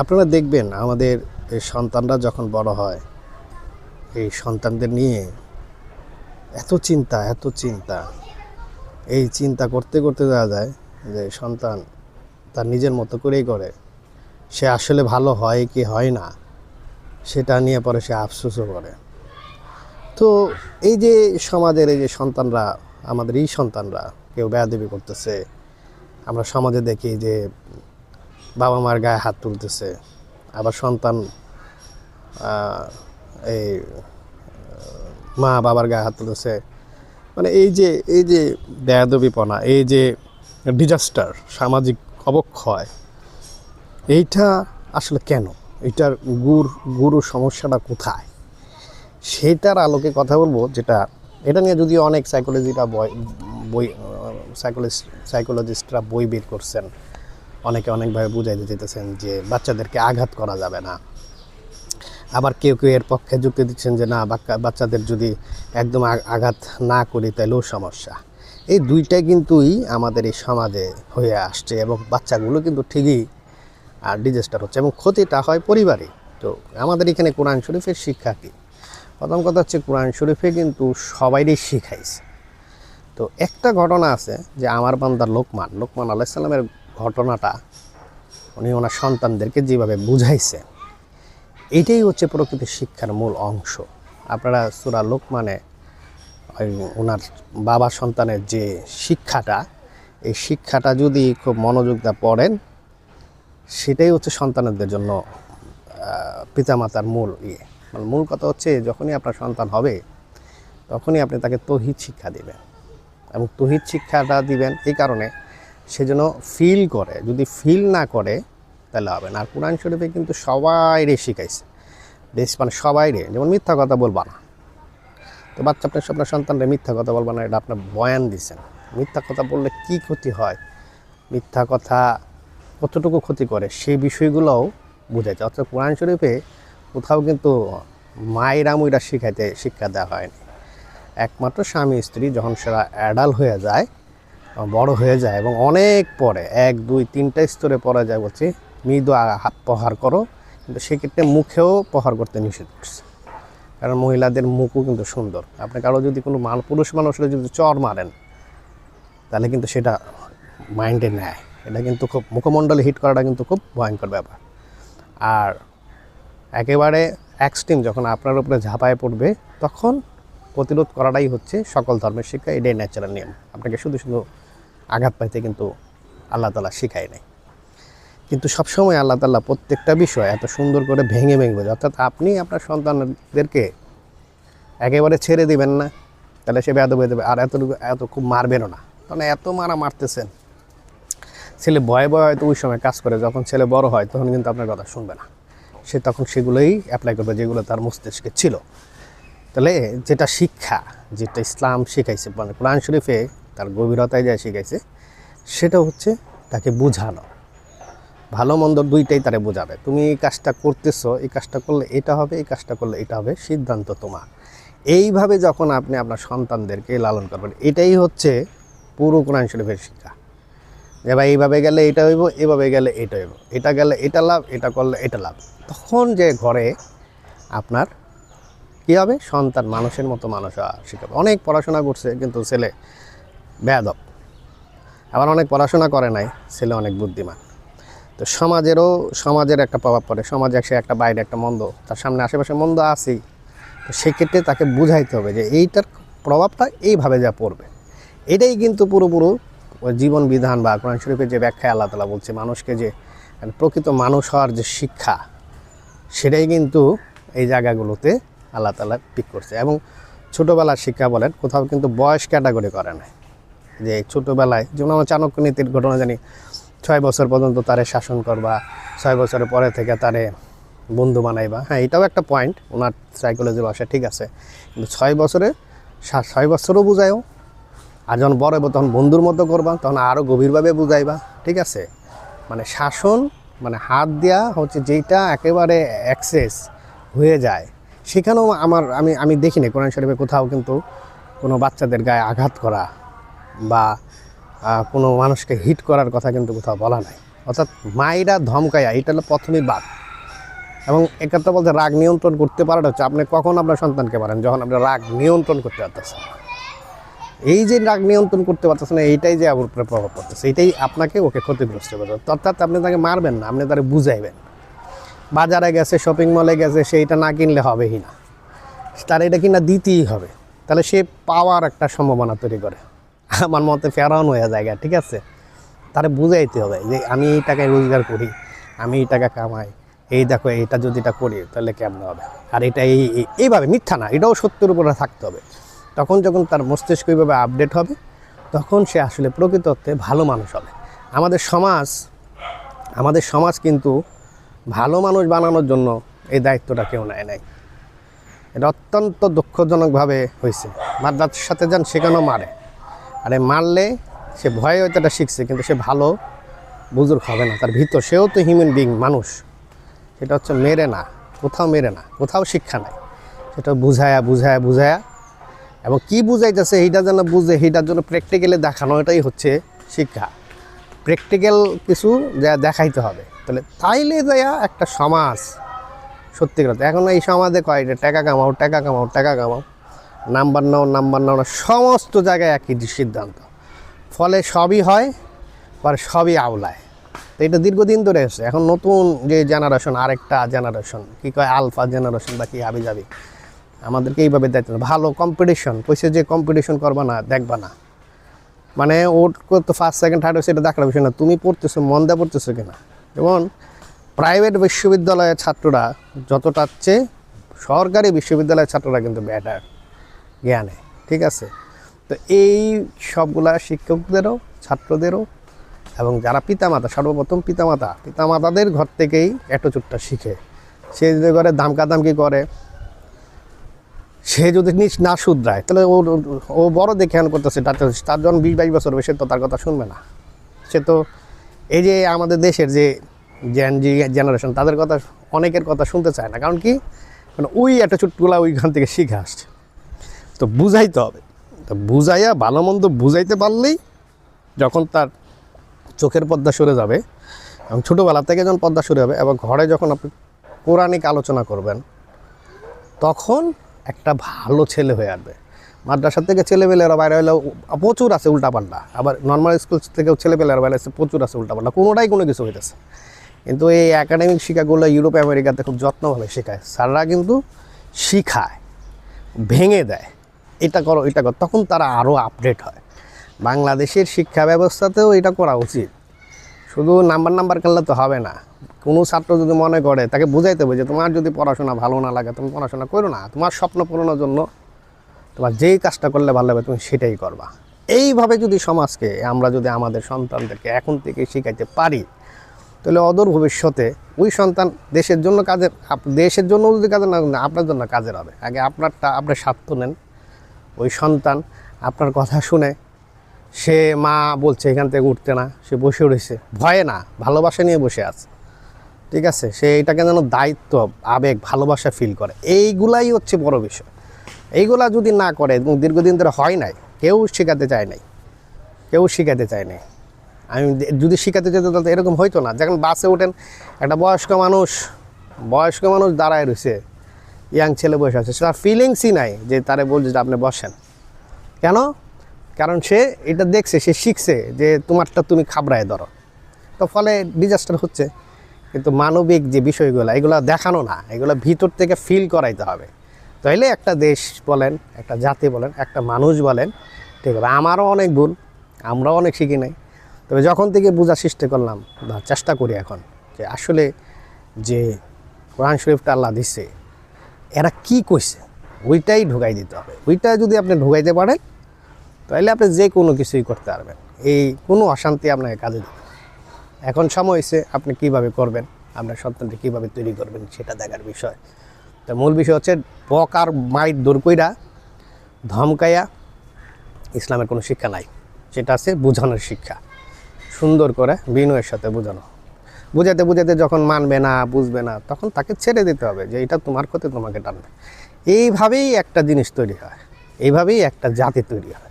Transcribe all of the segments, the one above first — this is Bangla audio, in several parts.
আপনারা দেখবেন আমাদের সন্তানরা যখন বড় হয়, এই সন্তানদের নিয়ে এত চিন্তা এত চিন্তা। এই চিন্তা করতে করতে দেওয়া যায় যে সন্তান তার নিজের মতো করেই করে। সে আসলে ভালো হয় কি হয় না, সেটা নিয়ে পরে সে আফসোসও করে। তো এই যে সমাজের এই যে সন্তানরা, আমাদের এই সন্তানরা কেউ বেয়াদবি করতেছে, আমরা সমাজে দেখি যে বাবা মার গায়ে হাত তুলতেছে, আবার সন্তান এই মা বাবার গায়ে হাত তুলতেছে। মানে এই যে এই যে বেয়াদবিপনা, এই যে ডিজাস্টার সামাজিক অবক্ষয়, এইটা আসলে কেন? এটার গুর গুরু সমস্যাটা কোথায়? সেটার আলোকে কথা বলব, যেটা, এটা নিয়ে যদিও অনেক সাইকোলজিটা বই বই সাইকোলজিস্ট সাইকোলজিস্টরা বই বের করছেন অনেকে অনেকভাবে বুঝাইতে যেতেছেন যে বাচ্চাদেরকে আঘাত করা যাবে না। আবার কেউ কেউ এর পক্ষে যুক্তি দিচ্ছেন যে না বাচ্চাদের যদি একদম আঘাত না করি তাহলেও সমস্যা। এই দুইটাই কিন্তুই আমাদের এই সমাজে হয়ে আসছে এবং বাচ্চাগুলো কিন্তু ঠিকই আর ডিজাস্টার হচ্ছে এবং ক্ষতিটা হয় পরিবারে তো আমাদের এখানে কোরআন শরীফের শিক্ষা কী? প্রথম কথা হচ্ছে কোরআন শরীফে কিন্তু সবাইরই শিখাইছে। তো একটা ঘটনা আছে যে আমার বান্দার লোকমান লোকমান আলাইসাল্লামের ঘটনাটা উনি ওনার সন্তানদেরকে যেভাবে বুঝাইছে, এটাই হচ্ছে প্রকৃত শিক্ষার মূল অংশ। আপনারা সুরা লোকমানে ওই ওনার বাবা সন্তানের যে শিক্ষাটা, এই শিক্ষাটা যদি খুব মনোযোগ দিয়ে পড়েন, সেটাই হচ্ছে সন্তানদের জন্য পিতামাতার মূল ইয়ে। মানে মূল কথা হচ্ছে, যখনই আপনার সন্তান হবে, তখনই আপনি তাকে তহিদ শিক্ষা দিবেন। এবং তহিদ শিক্ষাটা দিবেন এই কারণে সে যেন ফিল করে। যদি ফিল না করে, তাহলে হবে না। আর কোরআন শরীফে কিন্তু সবাইরে শিখাইছে। বেশ মানে সবাইরে। যেমন মিথ্যা কথা বলবা না। তো বাচ্চা আপনার আপনার সন্তানরা মিথ্যা কথা বলবা না, এটা আপনার বয়ান দিচ্ছেন মিথ্যা কথা বললে কি ক্ষতি হয়? মিথ্যা কথা কতটুকু ক্ষতি করে, সেই বিষয়গুলোও বোঝাচ্ছে অর্থাৎ কোরআন শরীফে কোথাও কিন্তু মায়েরা মুইরা শিখাইতে, শিক্ষা দেওয়া হয়নি। একমাত্র স্বামী স্ত্রী যখন সেরা অ্যাডাল হয়ে যায় বড় হয়ে যায় এবং অনেক পরে, এক, দুই, তিনটা স্তরে পরে যায় বলছে, মৃদু প্রহার করো। কিন্তু সেক্ষেত্রে মুখেও প্রহার করতে নিষেধ করছে। কারণ মহিলাদের মুখও কিন্তু সুন্দর। আপনি কারও যদি কোনো মান, পুরুষ মানুষের যদি চর মারেন, তাহলে কিন্তু সেটা মাইন্ডে নেয়। এটা কিন্তু খুব, মুখমণ্ডলে হিট করাটা কিন্তু খুব ভয়ঙ্কর ব্যাপার। আর একেবারে এক্সট্রিম যখন আপনার উপরে ঝাঁপায় পড়বে, তখন প্রতিরোধ করাটাই হচ্ছে সকল ধর্মের শিক্ষা, এটাই ন্যাচারাল নিয়ম। আপনাকে শুধু শুধু আঘাত পাইতে কিন্তু আল্লাহ তালা শিখায় নাই। কিন্তু সবসময় আল্লাহ তাল্লাহ প্রত্যেকটা বিষয় এত সুন্দর করে ভেঙে ভেঙে অর্থাৎ আপনি আপনার সন্তানদেরকে একেবারে ছেড়ে দিবেন না, তাহলে সে বেয়াদব হয়ে আর এত এত খুব মারবেনও না। কারণ এত মারা মারতেছেন। ছেলে ভয়ে ভয়ে হয়তো ওই সময় কাজ করে, যখন ছেলে বড় হয় তখন কিন্তু আপনার কথা শুনবে না। সে তখন সেগুলোই অ্যাপ্লাই করবে, যেগুলো তার মস্তিষ্কে ছিল। তাহলে যেটা শিক্ষা, যেটা ইসলাম শিখাইছে মানে কোরআন শরীফে তার গভীরতায় যায় শিখাইছে সেটা হচ্ছে তাকে বোঝানো। ভালো মন্দ দুইটাই তারে বোঝাবে। তুমি এই কাজটা করতেছো, এই কাজটা করলে এটা হবে, এই কাজটা করলে এটা হবে, সিদ্ধান্ত তোমার। এইভাবে যখন আপনি আপনার সন্তানদেরকে লালন করবেন, এটাই হচ্ছে পুরো কোরআন শরীফের শিক্ষা। যে ভাই, এইভাবে গেলে এটা হইব, এভাবে গেলে এটা হইব। এটা গেলে এটা লাভ, এটা করলে এটা লাভ। তখন যে ঘরে আপনার কী হবে? সন্তান মানুষের মতো মানুষ শিখাবে। অনেক পড়াশোনা করছে, কিন্তু ছেলে বেয়াদব। আবার অনেক পড়াশোনা করে নাই, ছেলে অনেক বুদ্ধিমান। তো সমাজেরও, সমাজের একটা প্রভাব পড়ে। সমাজে সে একটা বাইরে একটা মন্দ, তার সামনে আশেপাশে মন্দ আছেই। তো সেক্ষেত্রে তাকে বুঝাইতে হবে যে এইটার প্রভাবটা এইভাবে যা পড়বে। এটাই কিন্তু পুরোপুরো জীবন বিধান বা কোরআন শরীফের যে ব্যাখ্যায় আল্লাহ তালা বলছে, মানুষকে যে মানে প্রকৃত মানুষ হওয়ার যে শিক্ষা, সেটাই কিন্তু এই জায়গাগুলোতে আল্লাহ তালা পিক করছে। এবং ছোটোবেলার শিক্ষা বলেন, কোথাও কিন্তু বয়স ক্যাটাগরি করে না যে ছোটোবেলায়, যেমন আমার চাণক্য নীতির ঘটনা জানি, ছয় বছর পর্যন্ত তারে শাসন করবা, ছয় বছরের পরে থেকে তারে বন্ধু বানাইবা। হ্যাঁ এটাও একটা পয়েন্ট ওনার সাইকোলজির ভাষা ঠিক আছে। কিন্তু ছয় বছরে ছয় বছরও বুঝায়ও, আর যখন বড় হইব তখন বন্ধুর মতো করবা, তখন আরও গভীরভাবে বুঝাইবা, ঠিক আছে? মানে শাসন মানে হাত দেওয়া হচ্ছে যেটা একেবারে অ্যাক্সেস হয়ে যায়, সেখানেও আমার, আমি আমি দেখিনি কোরআন শরীফে কোথাও কিন্তু কোনো বাচ্চাদের গায়ে আঘাত করা বা কোনো মানুষকে হিট করার কথা কিন্তু কোথাও বলা নাই। অর্থাৎ মায়েরা ধমকায়া এটা হলো প্রথমেই বাদ। এবং এক্ষেত্রে বলতে রাগ নিয়ন্ত্রণ করতে পারাটা হচ্ছে, আপনি কখন আপনার সন্তানকে পারেন যখন আপনি রাগ নিয়ন্ত্রণ করতে পারতেছেন। এই যে রাগ নিয়ন্ত্রণ করতে পারতেছেন না এইটাই যে আপনার উপরে প্রভাব পড়তেছে, এইটাই আপনাকে ওকে ক্ষতিগ্রস্ত করবে। অর্থাৎ আপনি তাকে মারবেন না, আপনি তাকে বুঝাইবেন। বাজারে গেছে শপিং মলে গেছে সেইটা না কিনলে হবেই না। তার এটা কিনা দিতেই হবে। তাহলে সে পাওয়ার একটা সম্ভাবনা তৈরি করে। আমার মতে ফেরাউন হয়ে যায় ঠিক আছে? তারে বুঝাইতে হবে যে আমি এই টাকায় রোজগার করি, আমি এই টাকা কামাই, এই দেখো, এইটা যদি এটা করি, তাহলে কেমন হবে? আর এটা এই, এই- এইভাবে মিথ্যা না, এটাও সত্যের উপরে থাকতে হবে। তখন যখন তার মস্তিষ্ক এইভাবে আপডেট হবে, তখন সে আসলে প্রকৃত অর্থে ভালো মানুষ হবে। আমাদের সমাজ আমাদের সমাজ কিন্তু ভালো মানুষ বানানোর জন্য এই দায়িত্বটা কেউ নেয় নাই। এটা অত্যন্ত দুঃখজনকভাবে হয়েছে। মাদ্রার সাথে যান, সেখানেও মারে। আরে মারলে সে ভয়ে হয়তো এটা শিখছে, কিন্তু সে ভালো বুজুর্গ হবে না। তার ভিতর সেও তো হিউম্যান বিং মানুষ। সেটা হচ্ছে মেরে না, কোথাও মেরে না, কোথাও শিক্ষা নাই। সেটা বুঝায়া বুঝায়া বুঝায়া। এবং কি বুঝাইতেছে এইটা যেন বুঝে এইটার জন্য প্র্যাকটিক্যালি দেখানো, এটাই হচ্ছে শিক্ষা। প্র্যাকটিক্যাল কিছু যা দেখাইতে হবে। তাহলে তাইলে যায়া একটা সমাজ, সত্যি কথা। এখন এই সমাজে কয় টাকা কামাও টাকা কামাও টাকা কামাও। নাম্বার নাও নাম্বার নাও না সমস্ত জায়গায় একই সিদ্ধান্ত। ফলে সবই হয় আর সবই আওলায়। তো এটা দীর্ঘদিন ধরে এসছে এখন নতুন যে জেনারেশন আরেকটা জেনারেশন কি কয় আলফা জেনারেশন বা কি, হাবি যাবি আমাদেরকে এইভাবে দেয়। ভালো কম্পিটিশন কইছে যে কম্পিটিশন করবা না, দেখবা না। মানে ওর তো ফার্স্ট সেকেন্ড থার্ড হয়েছে এটা দেখার বিষয় না। তুমি পড়তেছো, মন দিয়ে পড়তেছো কিনা? যেমন প্রাইভেট বিশ্ববিদ্যালয়ের ছাত্ররা যতটা চেয়ে সরকারি বিশ্ববিদ্যালয়ের ছাত্ররা কিন্তু ব্যাটার জ্ঞানে, ঠিক আছে? তো এই সবগুলা শিক্ষকদেরও, ছাত্রদেরও এবং যারা পিতামাতা, সর্বপ্রথম পিতামাতা, পিতামাতাদের ঘর থেকেই অ্যাটোচুটটা শিখে। সে যদি করে দামকাদামকি করে, সে যদি নিজ না শুধরায়, তাহলে ও ও বড় দেখে আন করতেছে, তার যখন বিশ বাইশ বছর হবে, সে তো তার কথা শুনবে না। সে তো, এই যে আমাদের দেশের যে জেন জি জেনারেশন তাদের কথা অনেকের কথা শুনতে চায় না। কারণ কি? মানে ওই চুটগুলা ওইখান থেকে শিখে আসছে। তো বুঝাইতে হবে। তো বুঝাইয়া ভালো মন্দ বুঝাইতে পারলেই যখন তার চোখের পর্দা সরে যাবে এবং ছোটোবেলা থেকে যখন পর্দা সরে যাবে এবং ঘরে যখন আপনি পৌরাণিক আলোচনা করবেন, তখন একটা ভালো ছেলে হয়ে আসবে। মাদ্রাসা থেকে ছেলেপেলেরা বাইরে হলেও প্রচুর আছে উল্টাপাল্টা। আবার নর্মাল স্কুল থেকেও ছেলেপেলেরা বাইরে আছে, প্রচুর আছে উল্টাপাল্টা। কোনোটাই কোনো কিছু হইতেছে কিন্তু এই একাডেমিক শিক্ষাগুলো ইউরোপ আমেরিকাতে খুব যত্নভাবে শেখায়। স্যাররা কিন্তু শিখায়, ভেঙে দেয়। এটা করো এটা করো। তখন তারা আরও আপডেট হয়। বাংলাদেশের শিক্ষা ব্যবস্থাতেও এটা করা উচিত। শুধু নাম্বার নাম্বার করলে তো হবে না। কোনো ছাত্র যদি মনে করে তাকে বুঝাইতে হবে যে তোমার যদি পড়াশোনা ভালো না লাগে তুমি পড়াশোনা করো না। তোমার স্বপ্ন পূরণের জন্য তোমার যেই কাজটা করলে ভালো হবে তুমি সেটাই করবা। এইভাবে যদি সমাজকে আমরা যদি আমাদের সন্তানদেরকে এখন থেকে শিখাইতে পারি তাহলে অদূর ভবিষ্যতে ওই সন্তান দেশের জন্য কাজের দেশের জন্য যদি কাজের না না, আপনার জন্য কাজের হবে। আগে আপনারটা আপনার স্বার্থ নেন। ওই সন্তান আপনার কথা শুনে সে মা বলছে, এখান থেকে উঠতে না। সে বসে রয়েছে। ভয়ে না, ভালোবাসা নিয়ে বসে আছে। ঠিক আছে? সে এটাকে যেন দায়িত্ব, আবেগ, ভালোবাসা ফিল করে। এইগুলাই হচ্ছে বড় বিষয়। এইগুলা যদি না করে, এবং দীর্ঘদিন ধরে হয় নাই, কেউ শেখাতে চায় নাই। কেউ শেখাতে চায় নাই। আমি যদি শেখাতে যেত তাহলে এরকম হইতো না। যখন বাসে ওঠেন, একটা বয়স্ক মানুষ বয়স্ক মানুষ দাঁড়ায় রয়েছে। ইয়াং ছেলে বসে আছে তার ফিলিংসই নাই যে তারে বলছে যে আপনি বসেন। কেন? কারণ সে এটা দেখছে, সে শিখছে যে তোমারটা তুমি খাবড়ায় ধরো। তো ফলে ডিজাস্টার হচ্ছে। কিন্তু মানবিক যে বিষয়গুলো, এগুলো দেখানো না, এগুলো ভিতর থেকে ফিল করাইতে হবে। তাইলে একটা দেশ বলেন, একটা জাতি বলেন, একটা মানুষ বলেন, ঠিক আছে, আমারও অনেক ভুল, আমরাও অনেক শিখি নাই। তবে যখন থেকে বোঝার চেষ্টা করলাম চেষ্টা করি এখন, যে আসলে যে কোরআন শরীফটা আল্লাহ দিচ্ছে এরা কি কইছে? ওইটাই ঢুকাই দিতে হবে। ওইটা যদি আপনি ঢুকাইতে পারেন, তাহলে আপনি যে কোনো কিছুই করতে পারবেন। এই কোনো অশান্তি আপনাকে কাজে দেবে। এখন সময় হয়েছে আপনি কীভাবে করবেন, আপনার সন্তানকে কীভাবে তৈরি করবেন, সেটা দেখার বিষয়। তো মূল বিষয় হচ্ছে, বক আর মাইট দূর কইরা ধমকাইয়া ইসলামের কোনো শিক্ষা নাই। সেটা আছে, বোঝানোর শিক্ষা। সুন্দর করে বিনয়ের সাথে বোঝানো। বুঝাতে বুঝাতে যখন মানবে না, বুঝবে না, তখন তাকে ছেড়ে দিতে হবে যে এটা তোমার ক্ষতি, তোমাকে টানবে। এইভাবেই একটা জিনিস তৈরি হয়। এইভাবেই একটা জাতি তৈরি হয়।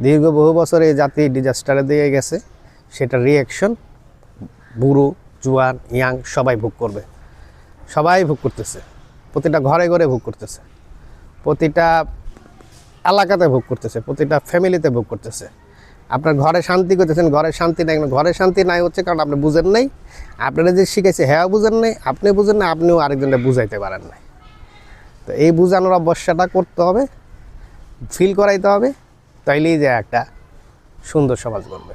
দীর্ঘ বহু বছর এই জাতি ডিজাস্টারে দিয়ে গেছে। সেটা রিয়াকশন বুড়ো, জুয়ান, ইয়াং সবাই ভোগ করবে। সবাই ভোগ করতেছে। প্রতিটা ঘরে ঘরে ভোগ করতেছে। প্রতিটা এলাকাতে ভোগ করতেছে। প্রতিটা ফ্যামিলিতে ভোগ করতেছে। আপনার ঘরে শান্তি করতেছেন, ঘরে শান্তি নাই। ঘরে শান্তি নাই হচ্ছে কারণ আপনি বুঝেন নাই। আপনারা যে শিখেছে হ্যাঁ বুঝেন নাই আপনি বুঝেন না আপনিও আরেকজনটা বুঝাইতে পারেন নাই। তো এই বোঝানোর অবস্যাটা করতে হবে ফিল করাইতে হবে, তাইলেই যে একটা সুন্দর সমাজ গড়বে।